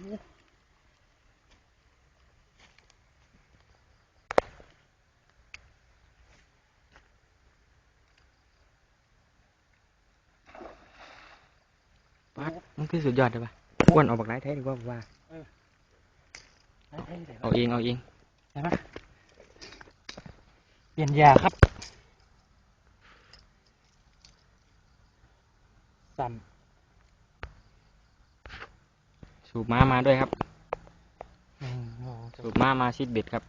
อยู่โอ้ปัดมันคือสุดยอดเลยปะอ้วน สั่นสูบม้ามาด้วยครับหนึ่งสองสาสูมบม้ามาชิดเบ็ดครับ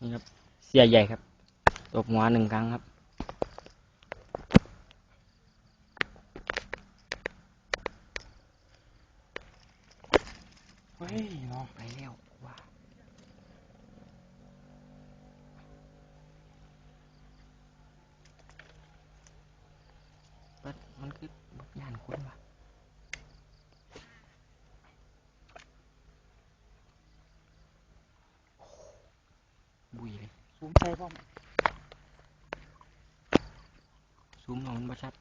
นี่ครับ เสียใหญ่ครับ ตบหัวหนึ่งครั้งครับ เฮ้ยเนาะไปแล้วว่าปัดมันคือบักย่านคนวะ บุยเลยสูงใจป้อมซูมเอามันบ่ชัด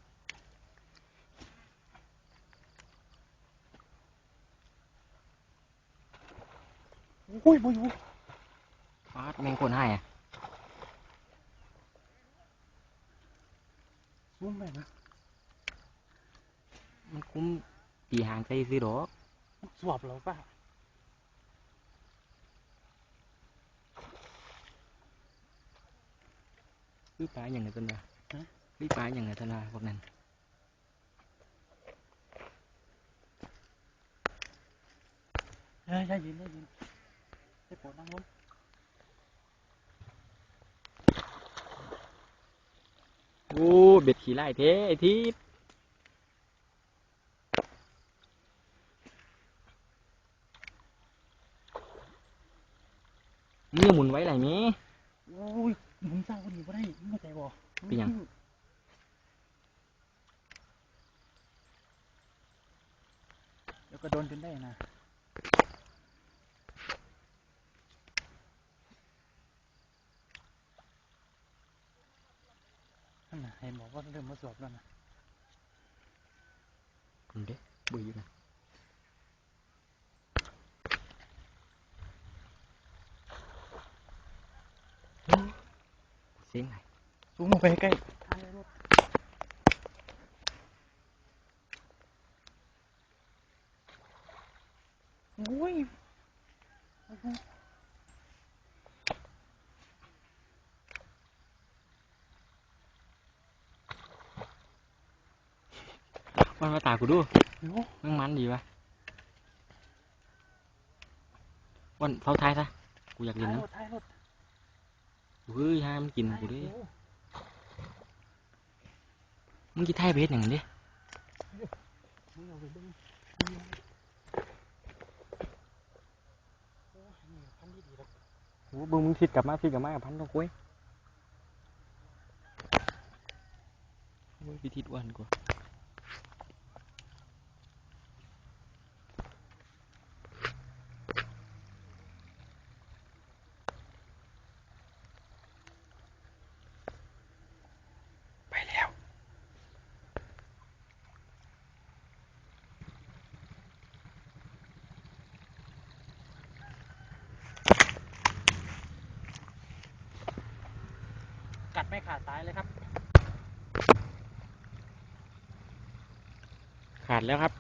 โอ้ยบ่อยู่ฟาดแมงคนให้อะสูงไปนะมันคุ้มตีหางใส่ซื้อดอกมันสวบเราป่ะ คือปลาอย่างไรตัวน่ะคือปลาอย่างไรตัวน่ะพวกนั้นเฮ้ยได้ยินได้ยินได้โปรดนั่งลงโอ้เบ็ดขี่ไล่เท้ไอ้ทิพย์นี่หมุนไว้ไหนมีโอ้ย หมุนเศร้าก็ดีก็ได้มึงเข้าใจบ่เป็นหยัง เดี๋ยวก็โดนจนได้นะนั่นน่ะเห็นบอกว่าเริ่มมาสวบแล้วนะคุณเด้บุยอยู่นะ เสียงไหนสูงลงไปใกล้ทางรถโอ้ เดี๋ยวมันมันดีวะวันเท้าท้ายซะกูอยากกินท้ายนะรถท้ายรถเฮ้ยห้ามกินกูดิโอ้มึงกินไทยไปเฮ็ดหยังกันดิมึงเอาไปเบิ่งโอ้ยนี่พันธุ์ดีๆแล้วโอ้บึงมึงคิดกลับมาคิดกลับมากับพันต้องคุยโอ้ยพิธีอ้วนกูไป ไม่ขาดสายเลยครับ ขาดแล้วครับ